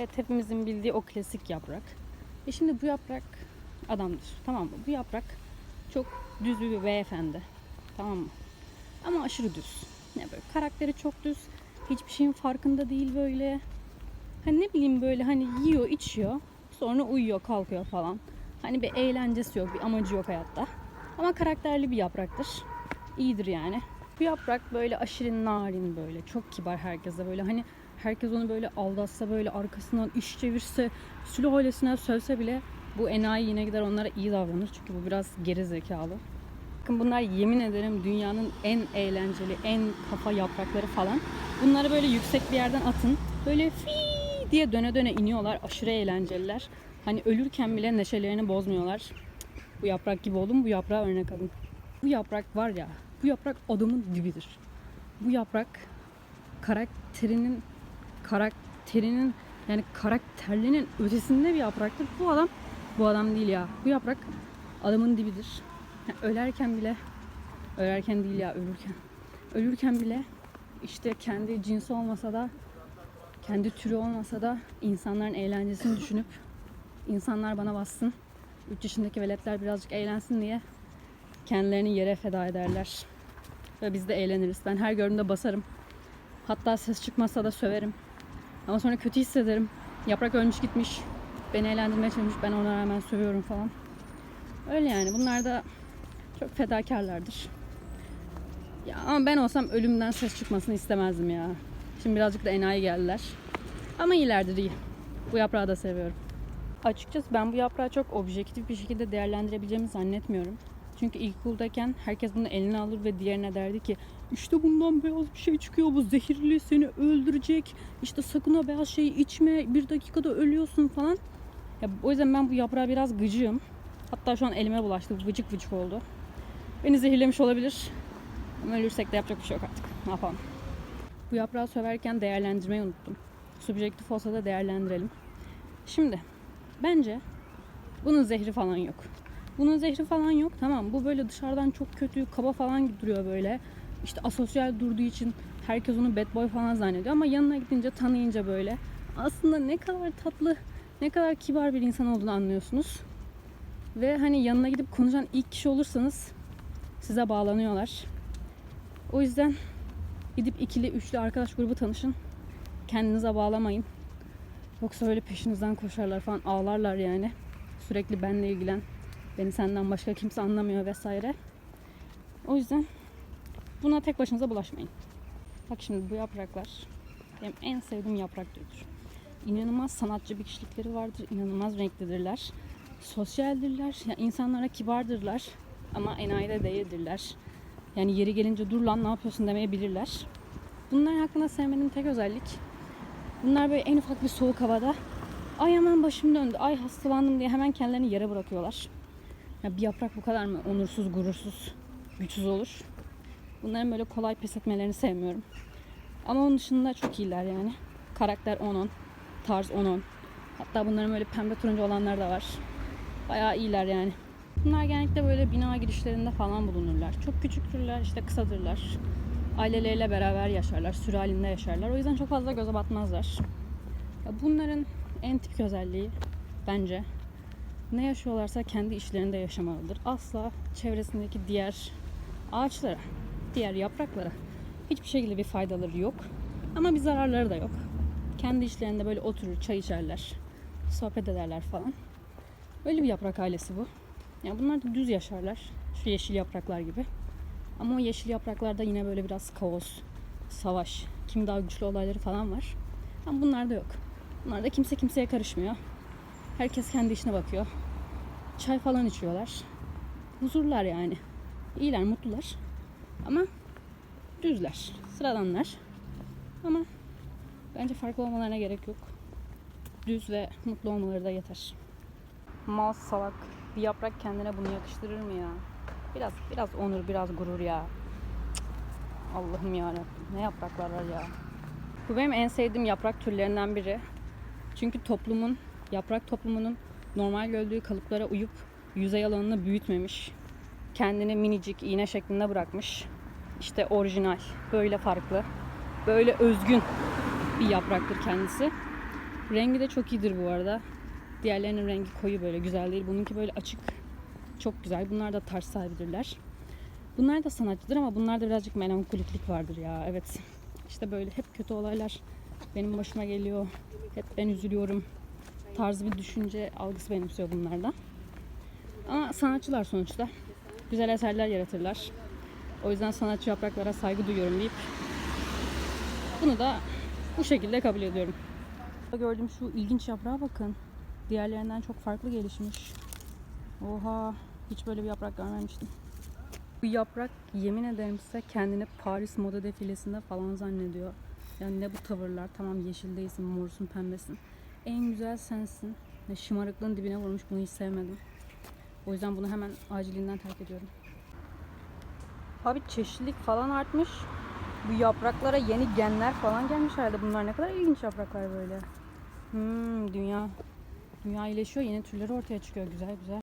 Evet hepimizin bildiği o klasik yaprak. E şimdi bu yaprak adamdır. Tamam mı? Bu yaprak çok düz bir beyefendi. Tamam mı? Ama aşırı düz. Ne böyle karakteri çok düz. Hiçbir şeyin farkında değil böyle. Hani ne bileyim böyle hani yiyor, içiyor. Sonra uyuyor, kalkıyor falan. Hani bir eğlencesi yok, bir amacı yok hayatta. Ama karakterli bir yapraktır. İyidir yani. Bu yaprak böyle aşırı narin böyle. Çok kibar herkese böyle hani herkes onu böyle aldatsa böyle arkasından iş çevirse sülalesine sövse bile bu enayi yine gider onlara iyi davranır. Çünkü bu biraz geri zekalı. Bakın bunlar yemin ederim dünyanın en eğlenceli, en kafa yaprakları falan. Bunları böyle yüksek bir yerden atın. Böyle fi diye döne döne iniyorlar. Aşırı eğlenceliler. Hani ölürken bile neşelerini bozmuyorlar. Bu yaprak gibi olun, bu yaprağa örnek alın. Bu yaprak var ya, bu yaprak adamın dibidir. Bu yaprak karakterinin karakterinin yani karakterlinin ötesinde bir yapraktır. Bu adam bu adam değil ya. Bu yaprak adamın dibidir. Yani ölerken bile ölerken değil ya ölürken. Ölürken bile işte kendi cinsi olmasa da kendi türü olmasa da insanların eğlencesini düşünüp insanlar bana bassın. 3 yaşındaki veletler birazcık eğlensin diye kendilerini yere feda ederler. Ve biz de eğleniriz. Ben her gördüğümde basarım. Hatta ses çıkmasa da söverim. Ama sonra kötü hissederim. Yaprak ölmüş gitmiş. Beni eğlendirmeye çalışmış. Ben ona rağmen sövüyorum falan. Öyle yani. Bunlar da çok fedakarlardır. Ya ama ben olsam ölümden ses çıkmasını istemezdim ya. Şimdi birazcık da enayi geldiler. Ama iyilerdir iyi. Bu yaprağı da seviyorum. Açıkçası ben bu yaprağı çok objektif bir şekilde değerlendirebileceğimi zannetmiyorum. Çünkü ilkokuldayken herkes bunu eline alır ve diğerine derdi ki işte bundan beyaz bir şey çıkıyor bu zehirli seni öldürecek. İşte sakın o beyaz şeyi içme bir dakikada ölüyorsun falan. Ya, o yüzden ben bu yaprağa biraz gıcığım. Hatta şu an elime bulaştı vıcık vıcık oldu. Beni zehirlemiş olabilir. Ama ölürsek de yapacak bir şey yok artık. Ne yapalım. Bu yaprağı söverken değerlendirmeyi unuttum. Subjektif olsa da değerlendirelim. Şimdi bence bunun zehri falan yok. Bunun zehri falan yok tamam bu böyle dışarıdan çok kötü kaba falan duruyor böyle. İşte asosyal durduğu için herkes onu bad boy falan zannediyor ama yanına gidince tanıyınca böyle aslında ne kadar tatlı ne kadar kibar bir insan olduğunu anlıyorsunuz. Ve hani yanına gidip konuşan ilk kişi olursanız size bağlanıyorlar. O yüzden gidip ikili üçlü arkadaş grubu tanışın. Kendinize bağlamayın. Yoksa öyle peşinizden koşarlar falan ağlarlar yani. Sürekli benle ilgilen. Beni senden başka kimse anlamıyor vesaire. O yüzden buna tek başınıza bulaşmayın. Bak şimdi bu yapraklar benim en sevdiğim yaprak türüdür. İnanılmaz sanatçı bir kişilikleri vardır. inanılmaz renklidirler. Sosyaldirler. Yani insanlara kibardırlar. Ama enayi de değildirler. Yani yeri gelince dur lan ne yapıyorsun demeye bilirler. Bunlar hakkında sevmediğim tek özellik. Bunlar böyle en ufak bir soğuk havada ay hemen başım döndü, ay hastalandım diye hemen kendilerini yere bırakıyorlar. Ya bir yaprak bu kadar mı onursuz, gurursuz, güçsüz olur? Bunların böyle kolay pes etmelerini sevmiyorum. Ama onun dışında çok iyiler yani. Karakter 10-10, tarz 10-10. Hatta bunların böyle pembe turuncu olanlar da var. Bayağı iyiler yani. Bunlar genellikle böyle bina girişlerinde falan bulunurlar. Çok küçüktürler, işte kısadırlar. Aileleriyle beraber yaşarlar, sürü halinde yaşarlar. O yüzden çok fazla göze batmazlar. Ya bunların en tipik özelliği bence ne yaşıyorlarsa kendi işlerinde yaşamalıdır. Asla çevresindeki diğer ağaçlara, diğer yapraklara hiçbir şekilde bir faydaları yok. Ama bir zararları da yok. Kendi işlerinde böyle oturur, çay içerler, sohbet ederler falan. Öyle bir yaprak ailesi bu. Yani bunlar da düz yaşarlar. Şu yeşil yapraklar gibi. Ama o yeşil yapraklarda yine böyle biraz kaos, savaş, kim daha güçlü olayları falan var. Ama bunlarda yok. Bunlarda kimse kimseye karışmıyor. Herkes kendi işine bakıyor. Çay falan içiyorlar. Huzurlar yani. İyiler, mutlular. Ama düzler, sıradanlar. Ama bence farklı olmalarına gerek yok. Düz ve mutlu olmaları da yeter. Mal salak. Bir yaprak kendine bunu yakıştırır mı ya? Biraz biraz onur, biraz gurur ya. Allah'ım ya Ne yapraklar var ya. Bu benim en sevdiğim yaprak türlerinden biri. Çünkü toplumun, yaprak toplumunun normal gördüğü kalıplara uyup yüzey alanını büyütmemiş. Kendini minicik iğne şeklinde bırakmış. İşte orijinal, böyle farklı, böyle özgün bir yapraktır kendisi. Rengi de çok iyidir bu arada. Diğerlerinin rengi koyu böyle güzel değil. Bununki böyle açık. Çok güzel. Bunlar da tarz sahibidirler. Bunlar da sanatçıdır ama bunlarda birazcık melankoliklik vardır ya. Evet. İşte böyle hep kötü olaylar benim başıma geliyor. Hep ben üzülüyorum. Tarzı bir düşünce algısı benimsiyor bunlarda. Ama sanatçılar sonuçta. Güzel eserler yaratırlar. O yüzden sanatçı yapraklara saygı duyuyorum deyip bunu da bu şekilde kabul ediyorum. Gördüğüm şu ilginç yaprağa bakın. Diğerlerinden çok farklı gelişmiş. Oha, hiç böyle bir yaprak görmemiştim. Bu yaprak yemin ederim size kendini Paris moda defilesinde falan zannediyor. Yani ne bu tavırlar? Tamam yeşil değilsin, morsun, pembesin. En güzel sensin. Şımarıklığın dibine vurmuş bunu hiç sevmedim. O yüzden bunu hemen acilinden terk ediyorum. Abi çeşitlilik falan artmış. Bu yapraklara yeni genler falan gelmiş herhalde. Bunlar ne kadar ilginç yapraklar böyle. Hmm, dünya dünya iyileşiyor. Yeni türleri ortaya çıkıyor. Güzel güzel.